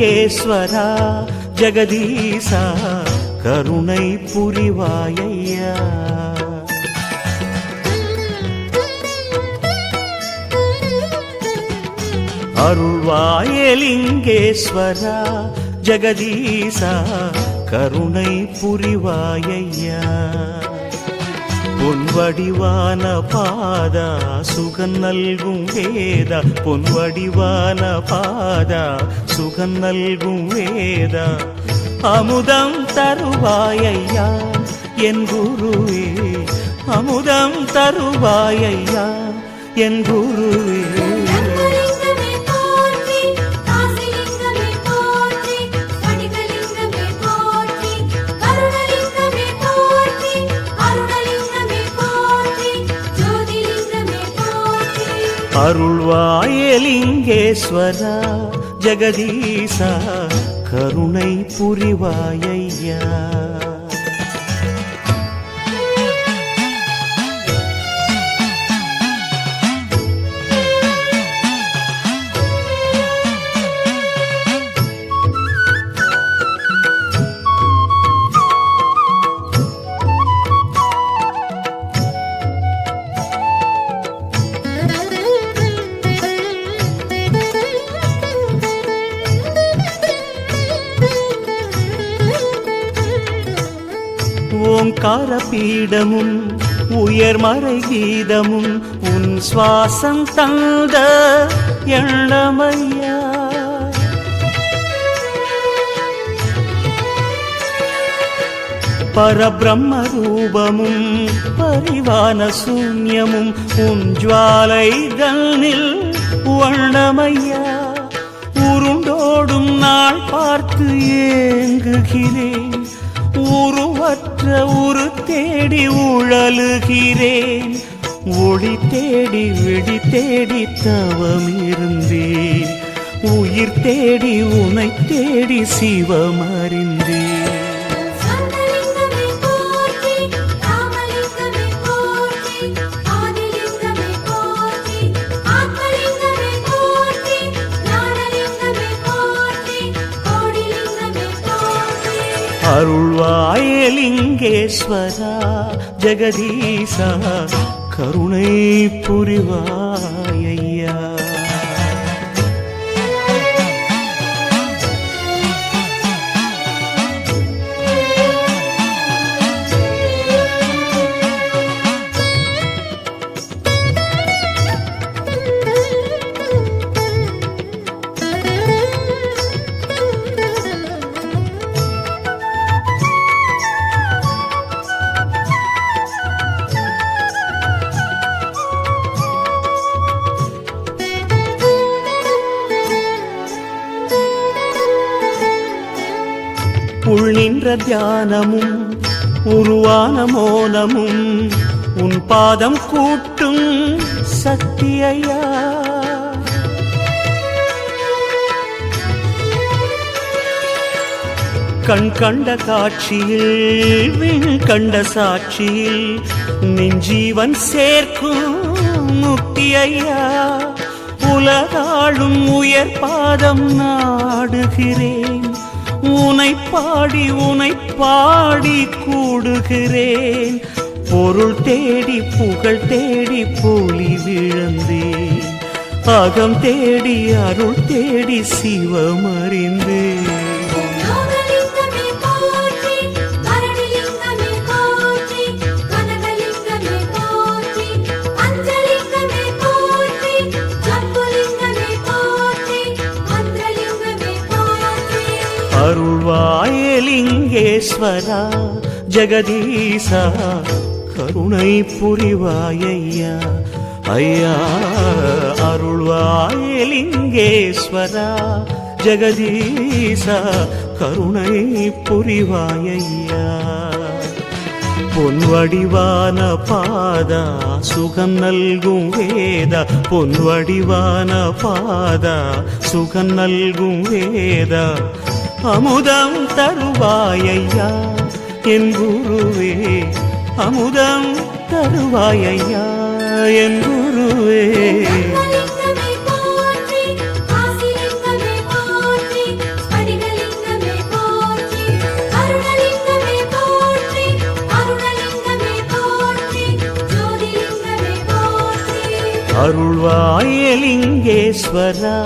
லிங்கேஸ்வரா ஜெகதீசா கருணை புரிவாயையா. அருள்வாயலிங்கேஸ்வரா ஜெகதீசா கருணை புரிவாயையா. பொன்வடிவான பாதா சுகம் நல்கும் வேதா பொன்வடிவான பாதா சுகம் நல்கும் வேதா அமுதம் தருவாயையா என் குருவே அமுதம் தருவாயையா என் குருவே அருள்வாயலிங்கேஸ்வரா ஜெகதீசா கருணை புரிவாயையா ஓங்கார பீடமும் உயர்மறை கீதமும் உன் சுவாசம் தந்த எண்ணமையா? பரபிரம்ம ரூபமும் பரிவான சூன்யமும் உன் ஜுவாலை ஜுவாலைகளில் வண்ணமையா? உருண்டோடும் நாள் பார்த்து ஏங்குகிறேன் உருவ உரு தேடி உழலுகிறேன் ஒளி தேடி விழி தேடி தவம் இருந்தேன் உயிர் தேடி உனை தேடி சிவமறிந்தேன். அருள்வாயலிங்கேஸ்வரா ஜெகதீசா கருணை புரிவா. நின்ற தியானமும் உருவான மோனமும் உன் பாதம் கூட்டும் சக்தியையா? கண் கண்ட காட்சியில் விண் கண்ட சாட்சியில் நெஞ்சீவன் சேர்க்கும் முக்தி ஐயா உலகாளும் உயர் பாதம் நாடுகிறேன். உனை பாடி உனை பாடி கூடுகிறேன். பொருள் தேடி புகழ் தேடி போலி விழுந்தேன். அகம் தேடி அருள் தேடி சிவமறிந்தேன் அருள்வாயலிங்கேஸ்வரா ஜெகதீசா கருணை புரிவாயையா. ஐயா அருள்வாயலிங்கேஸ்வரா ஜெகதீசா கருணை புரிவாயையா. பொன்வடிவான பாதா சுகம் நல்கும் வேதா. பொன்வடிவான பாதா சுகம் நல்கும் வேதா. அமுதம் தருவாயையா என் குருவே. அமுதம் தருவாயையா என் குருவே. அருள்வாயலிங்கேஸ்வரா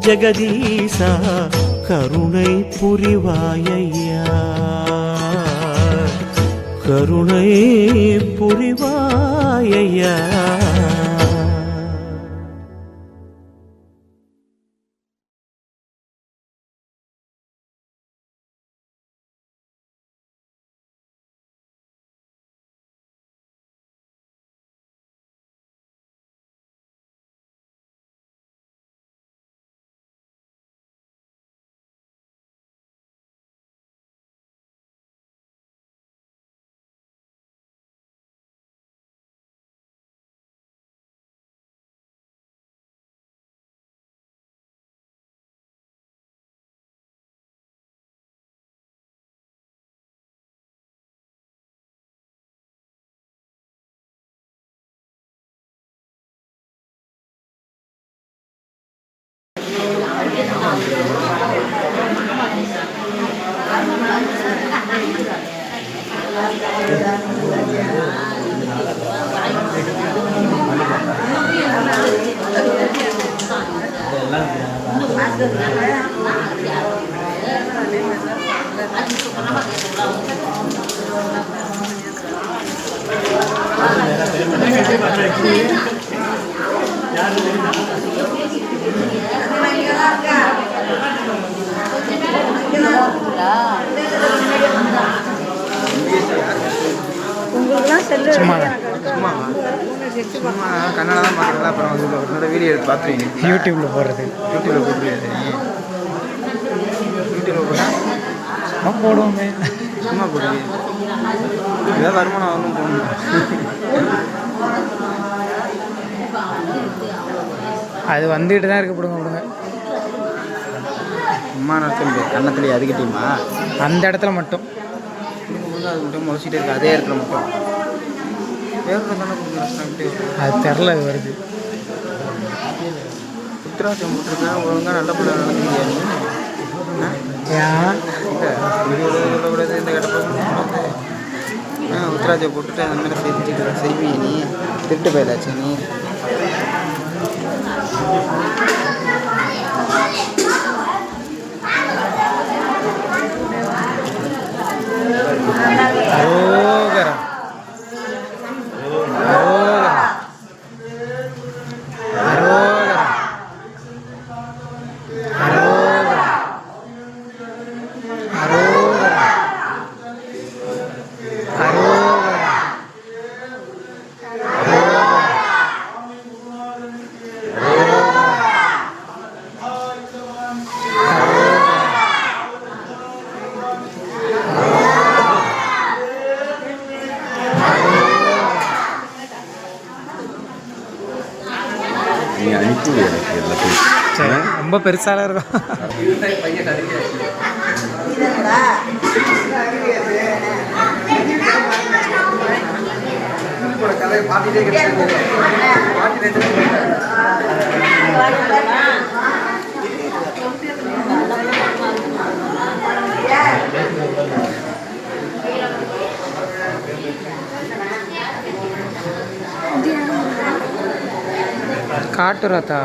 ஜெகதீசா கருணை புரிவாயையா? கருணை புரிவாயையா? Gracias. சும்மா சும்மா கன்னடா தான் பார்க்குறதா அப்புறம் வந்து உன்னோட வீடியோ எடுத்து பார்த்துருவீங்க. யூடியூப்ல போடுறது. யூடியூப்ல போட்டுருவீங்க யூடியூப்ல போட்டால் சும்மா போடுவோமே. சும்மா போடுவீங்க ஏதாவது வருமானம் வரணும் போகணும் அது வந்துட்டு தான் இருக்கு பிடுங்க பிடுங்க. சும்மா நடத்த கன்னத்துலேயே அதுக்கிட்டேயுமா? அந்த இடத்துல மட்டும். அது மட்டும் முளைச்சிட்டே இருக்கு. அதே இடத்துல மட்டும். அது தெரில அது வருது உத்திராட்சம் போட்டிருக்கேன் ஒழுங்காக நல்ல பிள்ளை நடக்க முடியாது என்ன? இந்த கடப்பம் ஆ போட்டுட்டு அந்த மாதிரி செஞ்சுட்டு செய்வீங்க நீ? திருட்டு போயிடாச்சு நீ? அனுப்பி எனக்கு எல்லாத்தையும் ரொம்ப பெருசாலாம் இருக்கும். காட்டுறாத்தா?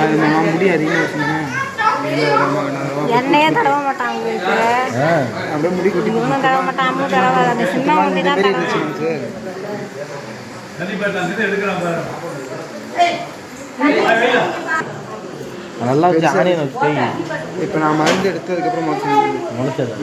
அது நான் முடி அதிகமாக வச்சுருந்தேன் எண்ணெயே தடவ மாட்டான். உங்களுக்கு அப்படியே முடி குட்டி இவனும் தடவ மாட்டான். அம்மும் அந்த சின்ன தான் தடவை இருந்துச்சு நல்லா ஜானே இப்போ நான் மருந்து எடுத்ததுக்கப்புறம் முளைச்சி முளைச்சது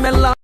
மக்களின்